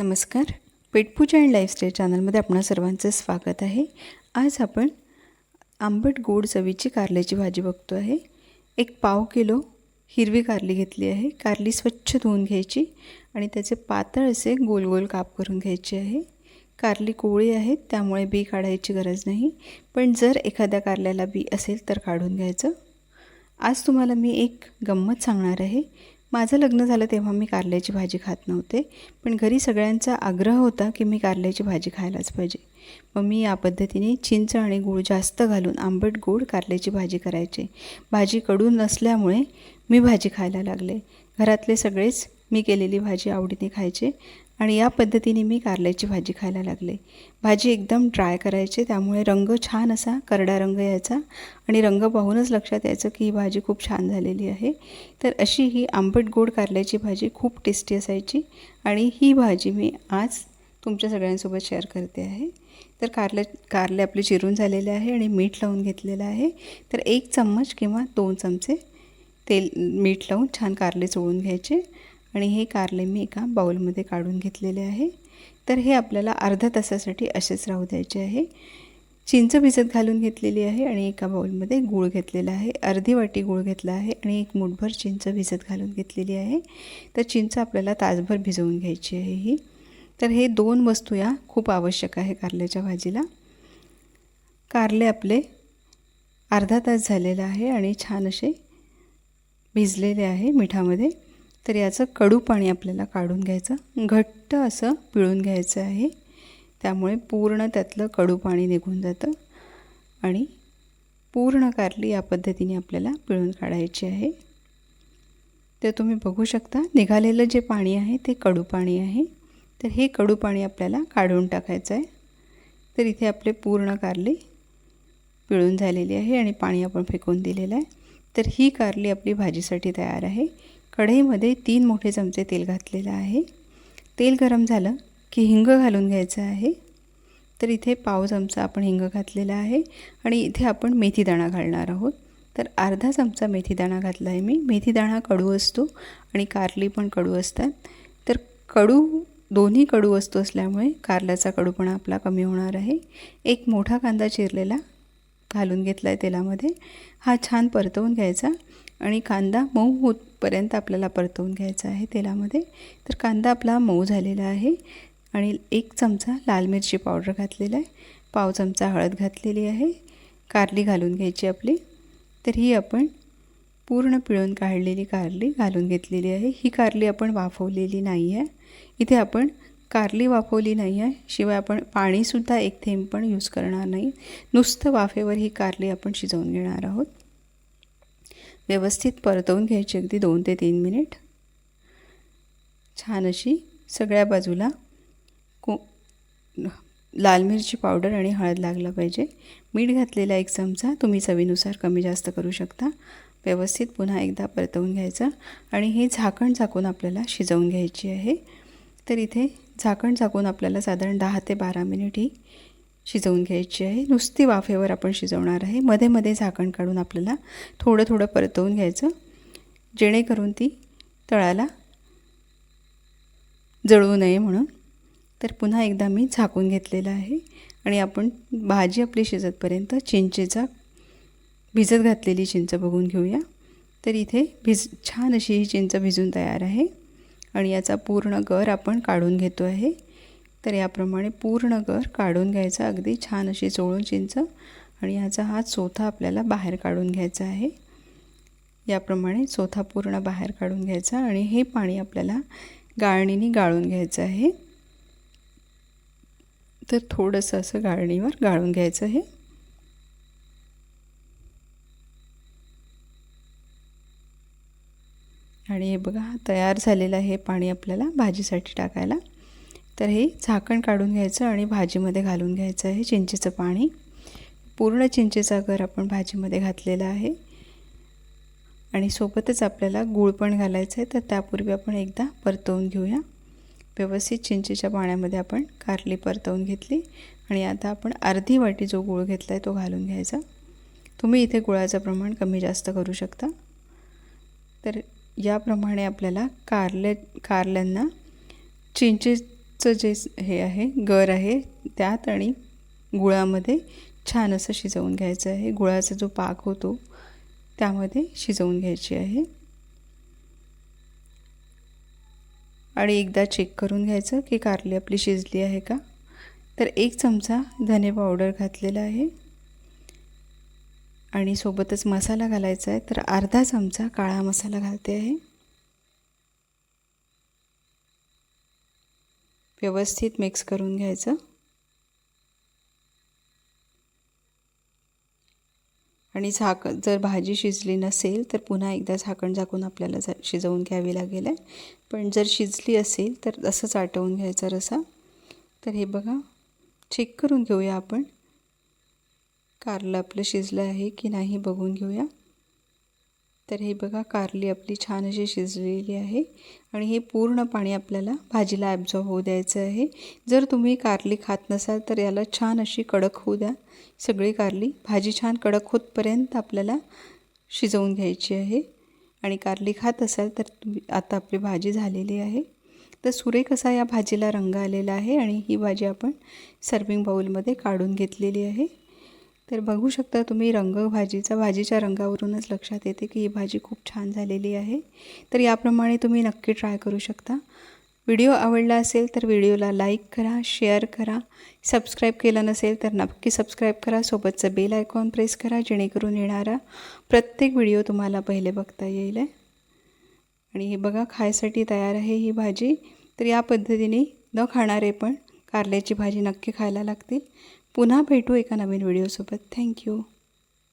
नमस्कार. पेटपूजा and lifestyle चॅनलमध्ये आपणा सर्वांचं स्वागत आहे. आज आपण आंबट गोड चवीची कारल्याची भाजी बघतो आहे. एक पाव किलो हिरवी कारली घेतली आहे. कारली स्वच्छ धुवून घ्यायची आणि त्याचे पातळ असे गोल गोल काप करून घ्यायचे आहे. कारली कोवळी आहेत त्यामुळे बी काढायची गरज नाही. पण जर एखाद्या कारल्याला बी असेल तर काढून घ्यायचं. आज तुम्हाला मी एक गंमत सांगणार आहे. माझं लग्न झालं तेव्हा मी कारल्याची भाजी खात नव्हते. पण घरी सगळ्यांचा आग्रह होता की मी कारल्याची भाजी खायलाच पाहिजे. मग मी या पद्धतीने चिंच आणि गूळ जास्त घालून आंबट गोड कारल्याची भाजी करायचे. भाजी कडू नसल्यामुळे मी भाजी खायला लागले. घरातले सगळेच मी केलेली भाजी आवडीने खायचे. आणि या पद्धतीने मी कारल्याची भाजी खायला लागले. भाजी एकदम ड्राय करायची त्यामुळे रंग छान असा करडा रंग यायचा. आणि रंग पाहूनच लक्षात यायचं की ही भाजी खूप छान झालेली आहे. तर अशी ही आंबट गोड कारल्याची भाजी खूप टेस्टी असायची. आणि ही भाजी मी आज तुमच्या सगळ्यांसोबत शेअर करते आहे. तर कारले कारले आपले चिरून झालेले आहे आणि मीठ लावून घेतलेलं आहे. तर एक चम्मच किंवा दोन चमचे तेल मीठ लावून छान कारले चोळून घ्यायचे. आणि हे कारले मी एका बाऊलमध्ये काढून घेतलेले आहे. तर हे आपल्याला अर्धा तासासाठी असेच राहू द्यायचे आहे. चिंच भिजत घालून घेतलेली आहे आणि एका बाउलमध्ये गूळ घेतलेला आहे. अर्धी वाटी गूळ घेतला आहे आणि एक मुठभर चिंच भिजत घालून घेतलेली आहे. तर चिंच आपल्याला तासभर भिजवून घ्यायची आहे ही. तर हे दोन वस्तू या खूप आवश्यक आहे कारल्याच्या भाजीला. कारले आपले अर्धा तास झालेला आहे आणि छान असे भिजलेले आहे मिठामध्ये. तर याचं कडू पाणी आपल्याला काढून घ्यायचं. घट्ट असं पिळून घ्यायचं आहे. त्यामुळे पूर्ण त्यातलं कडू पाणी निघून जातं. आणि पूर्ण कारली या पद्धतीने आपल्याला पिळून काढायची आहे. तर तुम्ही बघू शकता निघालेलं जे पाणी आहे ते कडू पाणी आहे. तर हे कडू पाणी आपल्याला काढून टाकायचं आहे. तर इथे आपले पूर्ण कारली पिळून झालेली आहे आणि पाणी आपण फेकून दिलेलं आहे. तर ही कारली आपली भाजीसाठी तयार आहे. कढईमध्ये तीन मोठे चमचे तेल घातलेलं आहे. तेल गरम झालं की हिंग घालून घ्यायचं आहे. तर इथे पाव चमचा आपण हिंग घातलेला आहे आणि इथे आपण मेथीदाणा घालणार आहोत. तर अर्धा चमचा मेथीदाणा घातला आहे मी. मेथीदाणा कडू असतो आणि कारली पण कडू असतात. तर कडू दोन्ही कडू वस्तू असल्यामुळे कारल्याचा कडूपणा आपला कमी होणार आहे. एक मोठा कांदा चिरलेला घालून घेतला आहे तेलामध्ये. हा छान परतवून घ्यायचा आणि कांदा मऊ होतपर्यंत आपल्याला परतवून घ्यायचा आहे तेलामध्ये. तर कांदा आपला मऊ झालेला आहे आणि एक चमचा लाल मिरची पावडर घातलेला आहे. पाव चमचा हळद घातलेली आहे. कारली घालून घ्यायची आपली. तर ही आपण पूर्ण पिळून काढलेली कारली घालून घेतलेली आहे. ही कारली आपण वाफवलेली नाही आहे. इथे आपण कारली वाफवली नाही आहे. शिवाय आपण पाणीसुद्धा एक थेंब पण यूज करणार नाही. नुसतं वाफेवर ही कारली आपण शिजवून घेणार आहोत. व्यवस्थित परतवून घ्यायची अगदी दोन ते तीन मिनिट. छान अशी सगळ्या बाजूला को लाल मिरची पावडर आणि हळद लागलं पाहिजे. मीठ घातलेला एक चमचा तुम्ही चवीनुसार कमी जास्त करू शकता. व्यवस्थित पुन्हा एकदा परतवून घ्यायचं. आणि हे झाकण झाकून आपल्याला शिजवून घ्यायची आहे. तर इथे झाकण झाकून आपल्याला साधारण दहा ते बारा मिनिट ही शिजवून घ्यायची आहे. नुसती वाफेवर आपण शिजवणार आहे. मध्ये मध्ये झाकण काढून आपल्याला थोडं थोडं परतवून घ्यायचं. जेणेकरून ती तळाला जळू नये म्हणून. तर पुन्हा एकदा मी झाकून घेतलेलं आहे. आणि आपण भाजी आपली शिजतपर्यंत चिंचेचा भिजत घातलेली चिंच बघून घेऊया. तर इथे भिज छान अशी ही चिंच भिजून तयार आहे. आणि याचा पूर्ण गर आपण काढून घेतो आहे. तर याप्रमाणे पूर्ण गर काढून घ्यायचा. अगदी छान अशी चोळून चिंच आणि ह्याचा हा चोथा आपल्याला बाहेर काढून घ्यायचा आहे. याप्रमाणे चोथा पूर्ण बाहेर काढून घ्यायचा आणि हे पाणी आपल्याला गाळणीने गाळून घ्यायचं आहे. तर थोडंसं असं गाळणीवर गाळून घ्यायचं आहे. आणि हे बघा तयार झालेलं आहे पाणी आपल्याला भाजीसाठी टाकायला. तर हे झाकण काढून घ्यायचं आणि भाजीमध्ये घालून घ्यायचं आहे चिंचेचं पाणी. पूर्ण चिंचेचा गर आपण भाजीमध्ये घातलेला आहे. आणि सोबतच आपल्याला गूळ पण घालायचं आहे तर त्यापूर्वी आपण एकदा परतवून घेऊया. व्यवस्थित चिंचेच्या पाण्यामध्ये आपण कारली परतवून घेतली आणि आता आपण अर्धी वाटी जो गूळ घेतला आहे तो घालून घ्यायचा. तुम्ही इथे गुळाचं प्रमाण कमी जास्त करू शकता. तर याप्रमाणे आपल्याला कारले कारल्यांना चिंचे चं जे हे आहे गर आहे त्यात आणि गुळामध्ये छान असं शिजवून घ्यायचं आहे. गुळाचा जो पाक होतो त्यामध्ये शिजवून घ्यायची आहे. आणि एकदा चेक करून घ्यायचं की कारली आपली शिजली आहे का. तर एक चमचा धने पावडर घातलेला आहे. आणि सोबतच मसाला घालायचा आहे. तर अर्धा चमचा काळा मसाला घालते आहे. व्यवस्थित मिक्स करून घ्यायचं. आणि झाक जर भाजी शिजली नसेल तर पुन्हा एकदा झाकण झाकून आपल्याला झा शिजवून घ्यावी लागेल. आहे पण जर शिजली असेल तर असंच आटवून घ्यायचा रसा. तर हे बघा चेक करून घेऊया आपण. कारलं आपलं शिजलं आहे की नाही बघून घेऊया. तर हे बघा कारली आपली छान अशी शिजलेली आहे आणि हे पूर्ण पाणी आपल्याला भाजीला ॲब्झॉर्ब होऊ द्यायचं आहे. जर तुम्ही कारली खात नसाल तर याला छान अशी कडक होऊ द्या. सगळी कारली भाजी छान कडक होतपर्यंत आपल्याला शिजवून घ्यायची आहे. आणि कारली खात असाल तर तुम्ही आता आपली भाजी झालेली आहे. तर सुरेख असा या भाजीला रंग आलेला आहे आणि ही भाजी आपण सर्विंग बाऊलमध्ये काढून घेतलेली आहे. तर बघू शकता तुम्ही रंग भाजीचा भाजीच्या रंगावरूनच लक्षात येते की ही भाजी खूप छान झालेली आहे. तर याप्रमाणे तुम्ही नक्की ट्राय करू शकता. व्हिडिओ आवडला असेल तर व्हिडिओला लाईक करा शेअर करा. सबस्क्राईब केलं नसेल तर नक्की सबस्क्राईब करा. सोबतचं बेल आयकॉन प्रेस करा जेणेकरून येणारा प्रत्येक व्हिडिओ तुम्हाला पहिले बघता येईल आहे. आणि हे बघा खायसाठी तयार आहे ही भाजी. तर या पद्धतीने न खाणारे पण कारल्याची भाजी नक्की खायला लागतील. पुन्हा भेटू एका नवीन व्हिडिओसोबत. थँक्यू